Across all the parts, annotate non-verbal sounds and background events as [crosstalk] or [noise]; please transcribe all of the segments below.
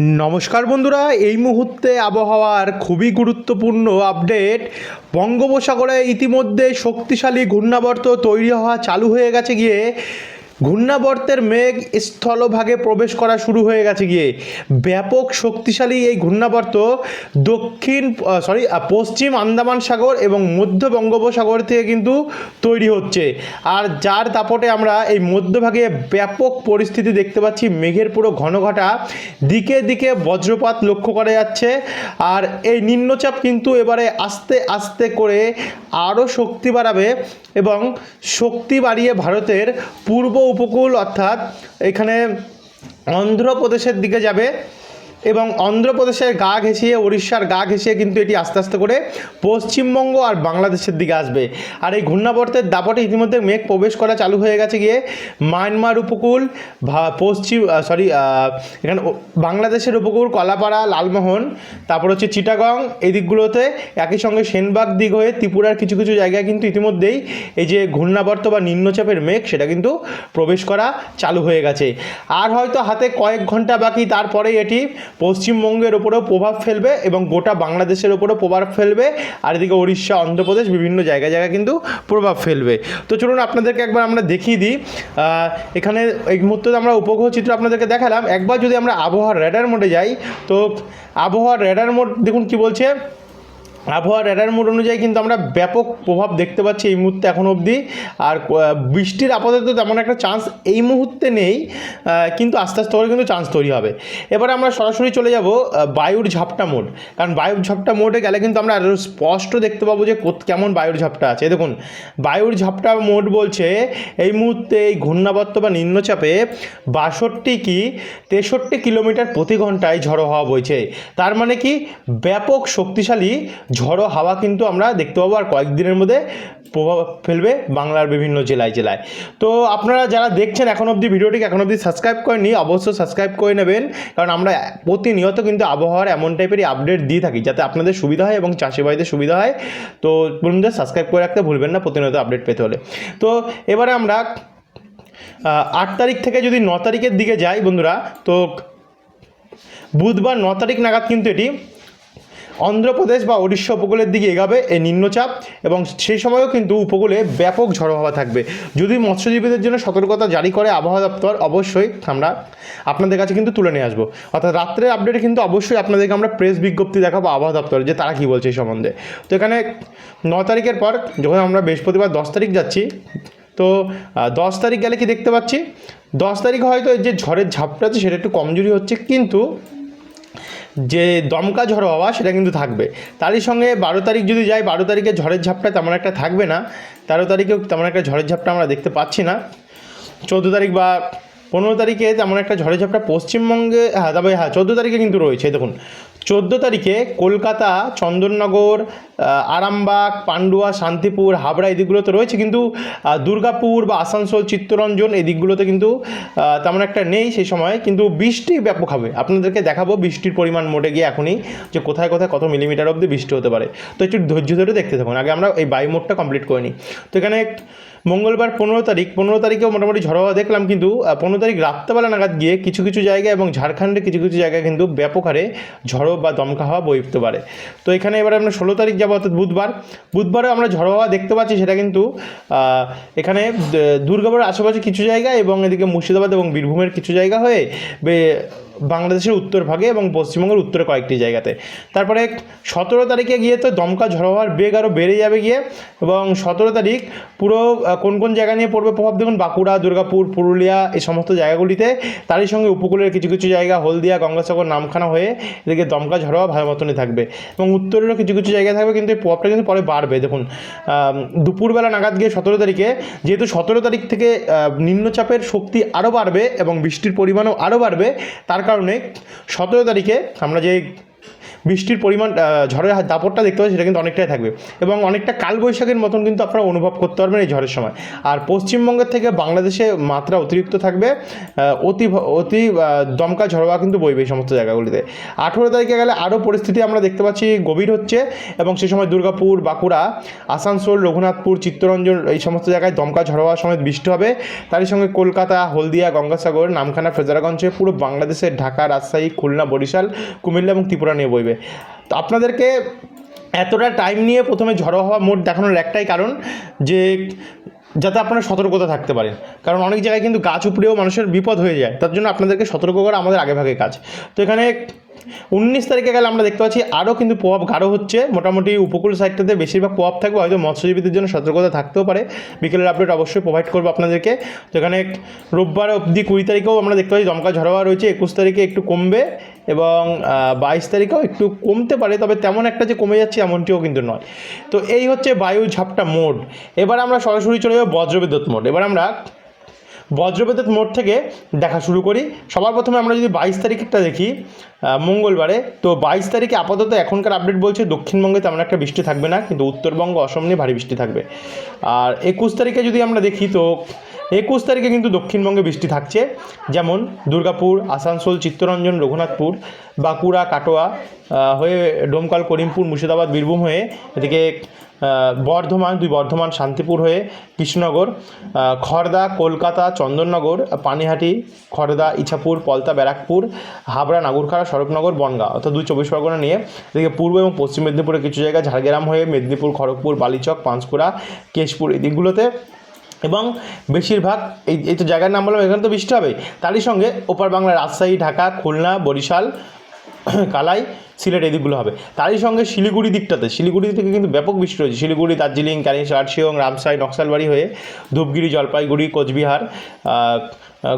নমস্কার বন্ধুরা, এই মুহূর্তে আবহাওয়ার খুবই গুরুত্বপূর্ণ আপডেট। বঙ্গোপসাগরে ইতিমধ্যে শক্তিশালী ঘূর্ণাবর্ত তৈরি হওয়া চালু হয়ে গেছে গিয়ে ঘূর্ণাবর্তের মেঘ স্থলভাগে প্রবেশ করা শুরু হয়ে গেছে গিয়ে। ব্যাপক শক্তিশালী এই ঘূর্ণাবর্ত দক্ষিণ সরি পশ্চিম আন্দামান সাগর এবং মধ্য বঙ্গোপসাগর থেকে কিন্তু তৈরি হচ্ছে। আর যার দাপটে আমরা এই মধ্যভাগে ব্যাপক পরিস্থিতি দেখতে পাচ্ছি। মেঘের পুরো ঘনঘটা দিকে দিকে বজ্রপাত লক্ষ্য করা যাচ্ছে। আর এই নিম্নচাপ কিন্তু এবারে আস্তে আস্তে করে আরও শক্তি বাড়াবে এবং শক্তি বাড়িয়ে ভারতের পূর্ব উপকূল অর্থাৎ এখানে অন্ধ্রপ্রদেশের দিকে যাবে। এবং অন্ধ্রপ্রদেশের গা ঘেঁষিয়ে উড়িষ্যার গা ঘেঁষিয়ে কিন্তু এটি আস্তে আস্তে করে পশ্চিমবঙ্গ আর বাংলাদেশের দিকে আসবে। আর এই ঘূর্ণাবর্তের দাপটে ইতিমধ্যে মেঘ প্রবেশ করা চালু হয়ে গেছে গিয়ে মায়ানমার উপকূল পশ্চিম সরি এখানে বাংলাদেশের উপকূল, কলাপাড়া, লালমোহন, তারপর হচ্ছে চিটাগং, এই দিকগুলোতে একই সঙ্গে সেনবাগ দিক হয়ে ত্রিপুরার কিছু কিছু জায়গায় কিন্তু ইতিমধ্যেই এই যে ঘূর্ণাবর্ত বা নিম্নচাপের মেঘ সেটা কিন্তু প্রবেশ করা চালু হয়ে গেছে। আর হয়তো হাতে কয়েক ঘণ্টা বাকি তারপরে এটি পশ্চিমবঙ্গের ওপরেও প্রভাব ফেলবে এবং গোটা বাংলাদেশের ওপরেও প্রভাব ফেলবে। আর এদিকে উড়িষ্যা অন্ধ্রপ্রদেশ বিভিন্ন জায়গায় জায়গায় কিন্তু প্রভাব ফেলবে। তো চলুন আপনাদেরকে একবার আমরা দেখিয়ে দিই। এখানে এই মুহূর্তে আমরা উপগ্রহ চিত্র আপনাদেরকে দেখালাম। একবার যদি আমরা আবহাওয়ার রেডার মোডে যাই, তো আবহাওয়ার রেডার মোড দেখুন কি বলছে। আবহাওয়ার র্যাডার মোড অনুযায়ী কিন্তু আমরা ব্যাপক প্রভাব দেখতে পাচ্ছি এই মুহূর্তে এখন অবধি। আর বৃষ্টির আপাতত তেমন একটা চান্স এই মুহূর্তে নেই কিন্তু আস্তে আস্তে করে কিন্তু চান্স তৈরি হবে। এবারে আমরা সরাসরি চলে যাব বায়ুর ঝাপটা মোড। কারণ বায়ুর ঝাপটা মোডে গেলে কিন্তু আমরা আরও স্পষ্ট দেখতে পাবো যে কেমন বায়ুর ঝাপটা আছে। দেখুন, বায়ুর ঝাপটা মোড বলছে এই মুহূর্তে এই ঘূর্ণাবর্ত বা নিম্নচাপে বাষট্টি কি তেষট্টি কিলোমিটার প্রতি ঘন্টায় ঝড়ো হওয়া বইছে। তার মানে কি ব্যাপক শক্তিশালী ঝড়ো হাওয়া কিন্তু আমরা দেখতে পাবো আর কয়েকদিনের মধ্যে প্রভাব ফেলবে বাংলার বিভিন্ন জেলায় জেলায়। তো আপনারা যারা দেখছেন এখন অবধি ভিডিওটিকে এখন অবধি সাবস্ক্রাইব করেননি, অবশ্যই সাবস্ক্রাইব করে নেবেন। কারণ আমরা প্রতিনিয়ত কিন্তু আবহাওয়ার এমন টাইপেরই আপডেট দিয়ে থাকি যাতে আপনাদের সুবিধা হয় এবং চাষি ভাইদের সুবিধা হয়। তো বন্ধুদের সাবস্ক্রাইব করে রাখতে ভুলবেন না প্রতিনিয়ত আপডেট পেতে হলে। তো এবারে আমরা আট তারিখ থেকে যদি ন তারিখের দিকে যাই বন্ধুরা, তো বুধবার ন তারিখ নাগাদ কিন্তু এটি অন্ধ্রপ্রদেশ বা উড়িষ্যা উপকূলের দিকে এগাবে এই নিম্নচাপ এবং সেই সময়ও কিন্তু উপকূলে ব্যাপক ঝড়ো হওয়া থাকবে। যদি মৎস্যজীবীদের জন্য সতর্কতা জারি করে আবহাওয়া দপ্তর, অবশ্যই আমরা আপনাদের কাছে কিন্তু তুলে নিয়ে আসব। অর্থাৎ রাত্রের আপডেটে কিন্তু অবশ্যই আপনাদেরকে আমরা প্রেস বিজ্ঞপ্তি দেখাবো আবহাওয়া দপ্তর যে তারা কী বলছে এই সম্বন্ধে। তো এখানে ন তারিখের পর যখন আমরা বৃহস্পতিবার দশ তারিখ যাচ্ছি, তো দশ তারিখ গেলে কি দেখতে পাচ্ছি? দশ তারিখ হয়তো যে ঝড়ের ঝাপটা আছে সেটা একটু কমজোরি হচ্ছে, কিন্তু যে দমকা ঝড় হওয়া সেটা কিন্তু থাকবে। তারই সঙ্গে বারো তারিখ যদি যাই বারো তারিখে ঝড়ের ঝাপটা তেমন একটা থাকবে না। তেরো তারিখেও তেমন একটা ঝড়ের ঝাপটা আমরা দেখতে পাচ্ছি না। চোদ্দ তারিখ বা পনেরো তারিখে তেমন একটা ঝড়ের ঝাপটা পশ্চিমবঙ্গে হ্যাঁ তবে হ্যাঁ চোদ্দ তারিখে কিন্তু রয়েছে, দেখুন। চোদ্দ তারিখে কলকাতা, চন্দননগর আরামবাগ, পান্ডুয়া, শান্তিপুর, হাবড়া এই দিকগুলোতে রয়েছে। কিন্তু দুর্গাপুর বা আসানসোল, চিত্তরঞ্জন এই দিকগুলোতে কিন্তু তেমন একটা নেই সেই সময়। কিন্তু বৃষ্টি ব্যাপক হবে। আপনাদেরকে দেখাবো বৃষ্টির পরিমাণ মোটে গিয়ে এখনই যে কোথায় কোথায় কত মিলিমিটার অবধি বৃষ্টি হতে পারে। তো একটু ধৈর্য ধরে দেখতে থাকুন। আগে আমরা এই বায়ু মোডটা কমপ্লিট করে নিই। তো এখানে মঙ্গলবার পনেরো তারিখ, পনেরো তারিখেও মোটামুটি ঝড় হওয়া দেখলাম কিন্তু পনেরো তারিখ রাত্রেবেলা নাগাদ গিয়ে কিছু কিছু জায়গায় এবং ঝাড়খণ্ডে কিছু কিছু জায়গায় কিন্তু ব্যাপক হারে ঝড়ো বা দমকা হওয়া উঠতে পারে। তো এখানে এবারে আমরা ষোলো তারিখ যাব, অর্থাৎ বুধবার। বুধবারে আমরা ঝড়ো হাওয়া দেখতে পাচ্ছি, সেটা কিন্তু এখানে দুর্গাপুরের আশেপাশে কিছু জায়গা এবং এদিকে মুর্শিদাবাদ এবং বীরভূমের কিছু জায়গা হয়ে বাংলাদেশের উত্তর ভাগে এবং পশ্চিমবঙ্গের উত্তরে কয়েকটি জায়গাতে। তারপরে সতেরো তারিখে গিয়ে তো দমকা ঝড় হওয়ার বেগ আরও বেড়ে যাবে গিয়ে এবং সতেরো তারিখ পুরো কোন কোন জায়গা নিয়ে পড়বে প্রভাব? দেখুন, বাঁকুড়া, দুর্গাপুর, পুরুলিয়া এই সমস্ত জায়গাগুলিতে তারই সঙ্গে উপকূলের কিছু কিছু জায়গা, হলদিয়া, গঙ্গাসাগর, নামখানা হয়ে এদিকে দমকা ঝড়ো হওয়া ভালো মতনই থাকবে। এবং উত্তরেরও কিছু কিছু জায়গা থাকবে কিন্তু এই প্রভাবটা কিন্তু পরে বাড়বে। দেখুন দুপুরবেলা নাগাদ গিয়ে সতেরো তারিখে যেহেতু সতেরো তারিখ থেকে নিম্নচাপের শক্তি আরও বাড়বে এবং বৃষ্টির পরিমাণও আরও বাড়বে, তার কারণে সতেরো তারিখে আমরা যে বৃষ্টির পরিমাণ ঝড়ের দাপটটা দেখতে পাচ্ছি সেটা কিন্তু অনেকটাই থাকবে। এবং অনেকটা কালবৈশাখীর মতন কিন্তু আপনারা অনুভব করতে পারবেন এই ঝড়ের সময়। আর পশ্চিমবঙ্গের থেকে বাংলাদেশে মাত্রা অতিরিক্ত থাকবে অতি অতি দমকা ঝড়োয়া কিন্তু বইবে এই সমস্ত জায়গাগুলিতে। আঠেরো তারিখে গেলে আরও পরিস্থিতি আমরা দেখতে পাচ্ছি গভীর হচ্ছে এবং সে সময় দুর্গাপুর, বাঁকুড়া, আসানসোল, রঘুনাথপুর, চিত্তরঞ্জন এই সমস্ত জায়গায় দমকা ঝড়োয়া সময় বৃষ্টি হবে। তারই সঙ্গে কলকাতা, হলদিয়া, গঙ্গাসাগর, নামখানা, ফেজারাগঞ্জে পুরো বাংলাদেশের ঢাকা, রাজশাহী, খুলনা, বরিশাল, কুমিল্লা এবং ত্রিপুরা নিয়ে বইবে। তো আপনাদেরকে এতটা টাইম নিয়ে প্রথমে ঝড়ো হওয়া মোট দেখানোর একটাই কারণ যে যাতে আপনারা সতর্কতা থাকতে পারেন। কারণ অনেক জায়গায় কিন্তু গাছ উপড়েও মানুষের বিপদ হয়ে যায়। তার জন্য আপনাদেরকে সতর্ক করা আমাদের আগে ভাগে কাজ। তো এখানে উনিশ তারিখে গেলে আমরা দেখতে পাচ্ছি আরও কিন্তু প্রভাব গাঢ় হচ্ছে। মোটামুটি উপকূল সাইডটাতে বেশিরভাগ প্রভাব থাকবে, হয়তো মৎস্যজীবীদের জন্য সতর্কতা থাকতেও পারে। বিকেলের আপডেট অবশ্যই প্রোভাইড করব আপনাদেরকে। তো এখানে রোববার অবধি কুড়ি তারিখেও আমরা দেখতে পাচ্ছি দমকা ঝড়োয়া রয়েছে, একুশ তারিখে একটু কমবে এবং বাইশ তারিখেও একটু কমতে পারে, তবে তেমন একটা যে কমে যাচ্ছে এমনটিও কিন্তু নয়। তো এই হচ্ছে বায়ু ঝাপটা মোড এবার আমরা সরাসরি চলে যাব বজ্রবিদ্যুৎ মোড এবার আমরা বজ্রবিদ্যুৎ মোড় থেকে দেখা শুরু করি। সবার প্রথমে আমরা যদি বাইশ তারিখটা দেখি মঙ্গলবারে, তো বাইশ তারিখে আপাতত এখনকার আপডেট বলছে দক্ষিণবঙ্গে তেমন একটা বৃষ্টি থাকবে না, কিন্তু উত্তরবঙ্গ, অসম নিয়ে ভারী বৃষ্টি থাকবে। আর একুশ তারিখে যদি আমরা দেখি, তো একুশ তারিখে কিন্তু দক্ষিণবঙ্গে বৃষ্টি থাকছে। যেমন দুর্গাপুর, আসানসোল, চিত্তরঞ্জন, রঘুনাথপুর, বাঁকুড়া, কাটোয়া হয়ে ডোমকাল, করিমপুর, মুর্শিদাবাদ, বীরভূম হয়ে এদিকে বর্ধমান, দুই বর্ধমান, শান্তিপুর হয়ে কৃষ্ণনগর খড়দা কলকাতা, চন্দননগর, পানিহাটি খড়দা ইছাপুর, পলতা, ব্যারাকপুর, হাবড়া, নাগরখাড়া সড়কনগর বনগাঁ। অর্থাৎ দুই চব্বিশ পরগনা নিয়ে এদিকে পূর্ব এবং পশ্চিম মেদিনীপুরের কিছু জায়গায় ঝাড়গ্রাম হয়ে মেদিনীপুর, খড়গপুর, বালিচক, পাঁশকুড়া, কেশপুর এই দিকগুলোতে। এবং বেশিরভাগ এই এই তো জায়গার নাম বললাম, এখানে তো বৃষ্টি হবে তারই সঙ্গে ওপার বাংলা রাজশাহী, ঢাকা, খুলনা, বরিশাল [clears throat] কালাই সিলেট এই দিকগুলো হবে। তারই সঙ্গে শিলিগুড়ি দিকটাতে, শিলিগুড়ি থেকে কিন্তু ব্যাপক বৃষ্টি রয়েছে। শিলিগুড়ি, দার্জিলিং কালিম্পং রাজশিয়ং, রামসাই, নকশালবাড়ি হয়ে ধূপগিরি, জলপাইগুড়ি, কোচবিহার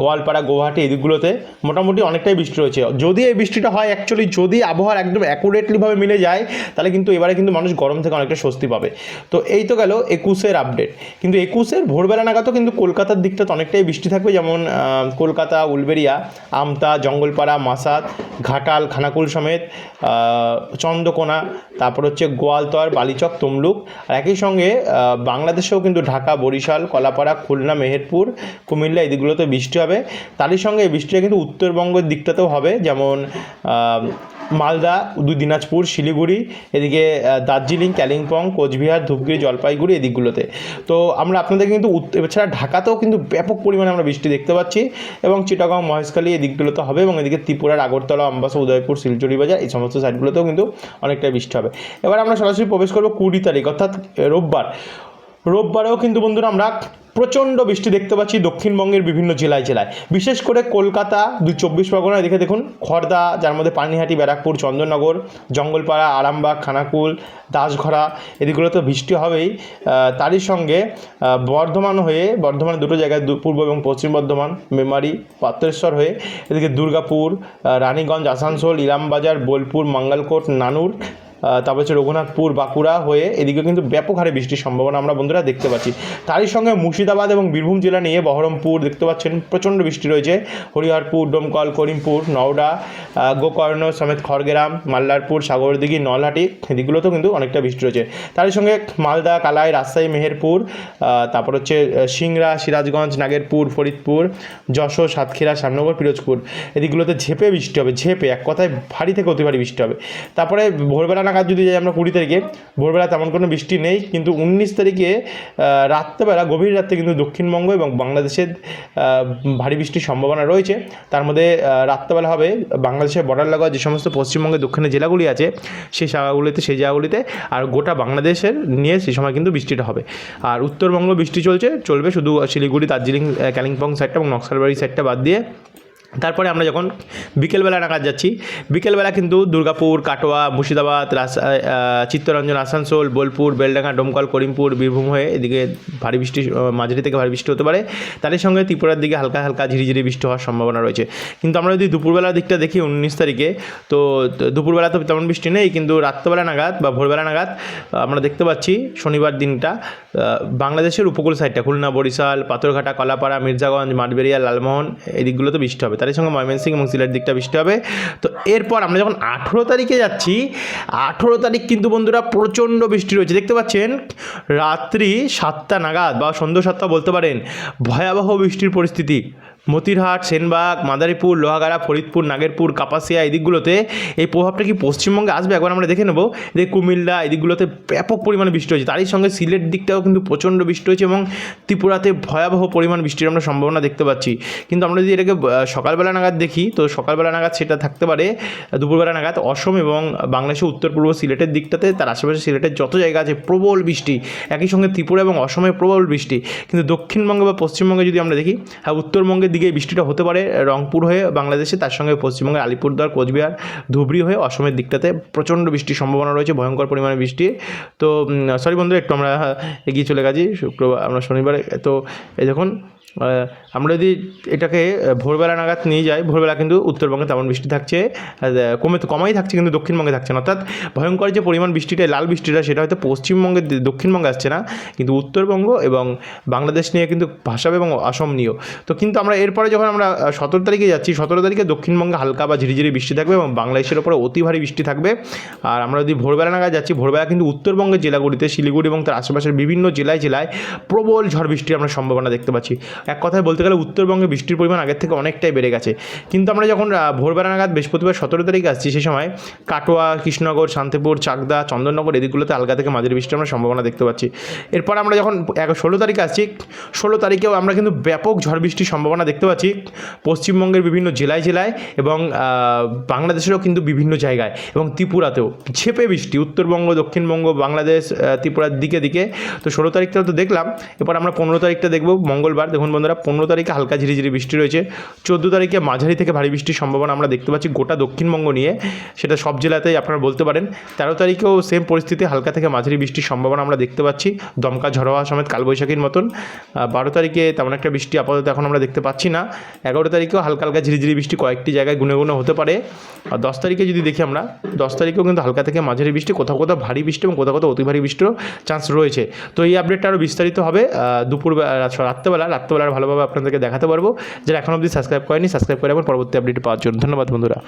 গোয়ালপাড়া গুয়াহাটি এদিকগুলোতে মোটামুটি অনেকটাই বৃষ্টি রয়েছে। যদি এই বৃষ্টিটা হয় অ্যাকচুয়ালি যদি আবহাওয়ার একদম অ্যাকুরেটলিভাবে মিলে যায়, তাহলে কিন্তু এবারে কিন্তু মানুষ গরম থেকে অনেকটা স্বস্তি পাবে। তো এই তো গেল একুশের আপডেট কিন্তু একুশের ভোরবেলা নাগাদও কিন্তু কলকাতার দিকটাতে অনেকটাই বৃষ্টি থাকবে, যেমন কলকাতা উলবেরিয়া আমতা, জঙ্গলপাড়া, মাসাদ, ঘাটাল, খানাকুল সমেত চন্দ্রকোনা, তারপর হচ্ছে গোয়ালতর, বালিচক, তমলুক। আর একই সঙ্গে বাংলাদেশেও কিন্তু ঢাকা, বরিশাল, কলাপাড়া, খুলনা, মেহেরপুর, কুমিল্লা এই দিকগুলোতে বৃষ্টি হবে। তারই সঙ্গে এই বৃষ্টিটা কিন্তু উত্তরবঙ্গের দিকটাতেও হবে। যেমন মালদা দুই দিনাজপুর, শিলিগুড়ি, এদিকে দার্জিলিং কালিম্পং কোচবিহার ধূপগুড়ি জলপাইগুড়ি এই দিকগুলোতে তো আমরা আপনাদের কিন্তু এছাড়া ঢাকাতেও কিন্তু ব্যাপক পরিমাণে আমরা বৃষ্টি দেখতে পাচ্ছি এবং চিটাগাং, মহেশখালী এই দিকগুলোতে হবে এবং এদিকে ত্রিপুরার আগরতলা আম্বাসা উদয়পুর, শিলচুরি বাজার এই সমস্ত সাইডগুলোতেও কিন্তু অনেকটাই বৃষ্টি হবে। এবার আমরা সরাসরি প্রবেশ করব কুড়ি তারিখ, অর্থাৎ রোববার। রোববারেও কিন্তু বন্ধুরা আমরা প্রচণ্ড বৃষ্টি দেখতে পাচ্ছি দক্ষিণবঙ্গের বিভিন্ন জেলায় জেলায়। বিশেষ করে কলকাতা, দুই চব্বিশ পরগনা দেখে দেখুন, খর্দা, যার মধ্যে পানিহাটি, ব্যারাকপুর, চন্দননগর, জঙ্গলপাড়া, আরামবাগ, খানাকুল, দাসঘরা এদিকগুলো তো বৃষ্টি হবেই। তারই সঙ্গে বর্ধমান হয়ে, বর্ধমানের দুটো জায়গায় পূর্ব এবং পশ্চিম বর্ধমান, মেমারি, পাত্রেশ্বর হয়ে, এদিকে দুর্গাপুর রানীগঞ্জ, আসানসোল, ইলামবাজার, বোলপুর, মঙ্গলকোট, নানুর তারপর হচ্ছে রঘুনাথপুর, বাঁকুড়া হয়ে এদিকে কিন্তু ব্যাপক হারে বৃষ্টির সম্ভাবনা আমরা বন্ধুরা দেখতে পাচ্ছি। তারই সঙ্গে মুর্শিদাবাদ এবং বীরভূম জেলা নিয়ে বহরমপুর দেখতে পাচ্ছেন প্রচণ্ড বৃষ্টি রয়েছে। হরিহরপুর, ডোমকল, করিমপুর, নওডা গোকর্ণ সমেত খড়গ্রাম, মাল্লারপুর, সাগরদিঘি, নলহাটি এদিকগুলোতেও কিন্তু অনেকটা বৃষ্টি রয়েছে। তারই সঙ্গে মালদা, কালাই, রাজশাহী, মেহেরপুর তারপর হচ্ছে সিংড়া, সিরাজগঞ্জ, নাগেরপুর, ফরিদপুর, যশোর, সাতক্ষীরা শ্যামনগর পিরোজপুর এদিকগুলোতে ঝেপে বৃষ্টি হবে, ঝেপে, এক কথায় ভারী থেকে অতি ভারী বৃষ্টি হবে। তারপরে ভোরবেলা নাগাদ যদি যাই আমরা কুড়ি তারিখে, ভোরবেলা তেমন কোনো বৃষ্টি নেই, কিন্তু উনিশ তারিখে রাত্রেবেলা, গভীর রাত্রে কিন্তু দক্ষিণবঙ্গ এবং বাংলাদেশের ভারী বৃষ্টির সম্ভাবনা রয়েছে। তার মধ্যে রাত্রেবেলা হবে বাংলাদেশের বর্ডার লাগোয়া যে সমস্ত পশ্চিমবঙ্গের দক্ষিণের জেলাগুলি আছে, সেই জায়গাগুলিতে সেই জায়গাগুলিতে, আর গোটা বাংলাদেশের নিয়ে সেই সময় কিন্তু বৃষ্টিটা হবে। আর উত্তরবঙ্গ বৃষ্টি চলছে, চলবে শুধু শিলিগুড়ি, দার্জিলিং কালিম্পং সাইডটা এবং নকশালবাড়ি সাইডটা বাদ দিয়ে। তারপরে আমরা যখন বিকেলবেলা নাগাদ যাচ্ছি, বিকেলবেলা কিন্তু দুর্গাপুর, কাটোয়া, মুর্শিদাবাদ চিত্তরঞ্জন, আসানসোল, বোলপুর, বেলডাঙ্গা, ডোমকল, করিমপুর, বীরভূম হয়ে এদিকে ভারী বৃষ্টি মাঝারি থেকে ভারী বৃষ্টি হতে পারে। তারই সঙ্গে ত্রিপুরার দিকে হালকা হালকা ঝিরিঝিরি বৃষ্টি হওয়ার সম্ভাবনা রয়েছে। কিন্তু আমরা যদি দুপুরবেলার দিকটা দেখি উনিশ তারিখে, তো দুপুরবেলা তো তেমন বৃষ্টি নেই, কিন্তু রাত্রবেলা নাগাদ বা ভোরবেলা নাগাদ আমরা দেখতে পাচ্ছি শনিবার দিনটা বাংলাদেশের উপকূল সাইডটা খুলনা, বরিশাল, পাথরঘাটা, কলাপাড়া, মির্জাগঞ্জ মাঠবেরিয়া লালমোহন, এই দিকগুলোতে বৃষ্টি হবে। তারই সঙ্গে ময়মনসিংহ এবং সিলেট দিকটা বৃষ্টি হবে। তো এরপর আমরা যখন আঠেরো তারিখে যাচ্ছি, আঠেরো তারিখ কিন্তু বন্ধুরা প্রচণ্ড বৃষ্টি রয়েছে। দেখতে পাচ্ছেন, রাত্রি সাতটা নাগাদ বা সন্ধ্যা সাতটা বলতে পারেন, ভয়াবহ বৃষ্টির পরিস্থিতি। মতিরহাট, সেনবাগ, মাদারীপুর, লোহাগাড়া, ফরিদপুর, নাগেরপুর, কাপাসিয়া এই দিকগুলোতে এই প্রভাবটা কি পশ্চিমবঙ্গে আসবে? একবার আমরা দেখে নেব। যে কুমিল্লা এই দিকগুলোতে ব্যাপক পরিমাণে বৃষ্টি হয়েছে। তারই সঙ্গে সিলেট দিকটাও কিন্তু প্রচণ্ড বৃষ্টি হয়েছে এবং ত্রিপুরাতে ভয়াবহ পরিমাণ বৃষ্টির আমরা সম্ভাবনা দেখতে পাচ্ছি। কিন্তু আমরা যদি এটাকে সকালবেলা নাগাদ দেখি, তো সকালবেলা নাগাদ সেটা থাকতে পারে দুপুরবেলা নাগাদ অসম এবং বাংলাদেশের উত্তর পূর্ব সিলেটের দিকটাতে, তার আশেপাশে সিলেটের যত জায়গা আছে প্রবল বৃষ্টি, একই সঙ্গে ত্রিপুরা এবং অসমে প্রবল বৃষ্টি। কিন্তু দক্ষিণবঙ্গে বা পশ্চিমবঙ্গে যদি আমরা দেখি হ্যাঁ উত্তরবঙ্গের দিকে এই বৃষ্টিটা হতে পারে, রংপুর হয়ে বাংলাদেশে, তার সঙ্গে পশ্চিমবঙ্গের আলিপুরদুয়ার, কোচবিহার, ধুবড়ি হয়ে অসমের দিকটাতে প্রচণ্ড বৃষ্টির সম্ভাবনা রয়েছে, ভয়ঙ্কর পরিমাণে বৃষ্টি। তো সরি বন্ধু, একটু আমরা এগিয়ে চলে গেছি, শুক্রবার, আমরা শনিবারে, তো, এই দেখুন আমরা যদি এটাকে ভোরবেলা নাগাদ নিয়ে যাই, ভোরবেলা কিন্তু উত্তরবঙ্গে তেমন বৃষ্টি থাকছে কমে কমাই থাকছে কিন্তু দক্ষিণবঙ্গে থাকছে না। অর্থাৎ ভয়ঙ্কর যে পরিমাণ বৃষ্টিটা, লাল বৃষ্টিটা, সেটা হয়তো পশ্চিমবঙ্গে দক্ষিণবঙ্গে আসছে না, কিন্তু উত্তরবঙ্গ এবং বাংলাদেশ নিয়ে কিন্তু ভাসাবে এবং অসম নিয়েও। তো কিন্তু আমরা এরপরে যখন আমরা সতেরো তারিখে যাচ্ছি, সতেরো তারিখে দক্ষিণবঙ্গে হালকা বা ঝিরিঝিরি বৃষ্টি থাকবে এবং বাংলাদেশের ওপরে অতি ভারী বৃষ্টি থাকবে। আর আমরা যদি ভোরবেলা নাগাদ যাচ্ছি, ভোরবেলা কিন্তু উত্তরবঙ্গের জেলাগুলিতে, শিলিগুড়ি এবং তার আশেপাশের বিভিন্ন জেলায় জেলায় প্রবল ঝড় বৃষ্টির আমরা সম্ভাবনা দেখতে পাচ্ছি। এক কথায় বলতে গেলে উত্তরবঙ্গে বৃষ্টির পরিমাণ আগের থেকে অনেকটাই বেড়ে গেছে। কিন্তু আমরা যখন ভোরবেলা নাগাদ বৃহস্পতিবার সতেরো তারিখে আসছি সেই সময় কাটোয়া, কৃষ্ণনগর, শান্তিপুর, চাকদা, চন্দননগর এদিকগুলোতে আলগা থেকে মাঝারি বৃষ্টির আমরা সম্ভাবনা দেখতে পাচ্ছি। এরপর আমরা যখন এক, ষোলো তারিখে আসছি, ষোলো তারিখেও আমরা কিন্তু ব্যাপক ঝড় বৃষ্টির সম্ভাবনা দেখতে পাচ্ছি পশ্চিমবঙ্গের বিভিন্ন জেলায় জেলায় এবং বাংলাদেশেরও কিন্তু বিভিন্ন জায়গায় এবং ত্রিপুরাতেও ঝেপে বৃষ্টি। উত্তরবঙ্গ, দক্ষিণবঙ্গ, বাংলাদেশ ত্রিপুরার দিকে দিকে। তো ষোলো তারিখটা তো দেখলাম। এরপর আমরা পনেরো তারিখটা দেখব, মঙ্গলবার। দেখুন বন্ধুরা পনেরো তারিখে হালকা ঝিরিঝিরি বৃষ্টি রয়েছে। চোদ্দ তারিখে মাঝারি থেকে ভারী বৃষ্টির সম্ভাবনা আমরা দেখতে পাচ্ছি গোটা দক্ষিণবঙ্গ নিয়ে। সেটা সব জেলাতেই আপনারা বলতে পারেন। তেরো তারিখেও সেম পরিস্থিতি হালকা থেকে মাঝারি বৃষ্টির সম্ভাবনা আমরা দেখতে পাচ্ছি। দমকা ঝড় হওয়া সমেত কালবৈশাখীর মতন। বারো তারিখে তেমন একটা বৃষ্টি আপাতত এখন আমরা দেখতে পাচ্ছি না। এগারো তারিখেও হালকা হালকা ঝিরিঝিরি বৃষ্টি কয়েকটি জায়গায় গুনে গুনে হতে পারে। আর দশ তারিখে যদি দেখি আমরা দশ তারিখেও কিন্তু হালকা থেকে মাঝারি বৃষ্টি কোথাও কোথাও ভারী বৃষ্টি এবং কোথাও কোথাও অতি ভারী বৃষ্টিরও চান্স রয়েছে। তো এই আপডেটটা আরও বিস্তারিত হবে আহ, দুপুর বে- আহ, রাত্রেবেলা রাত্রেবেলা ভালোভাবে আপনাদেরকে দেখাতে পারব। যারা এখন অবধি সাবস্ক্রাইব করেনি সাবস্ক্রাইব করে এবং পরবর্তী আপডেট পাওয়ার জন্য। ধন্যবাদ বন্ধুরা।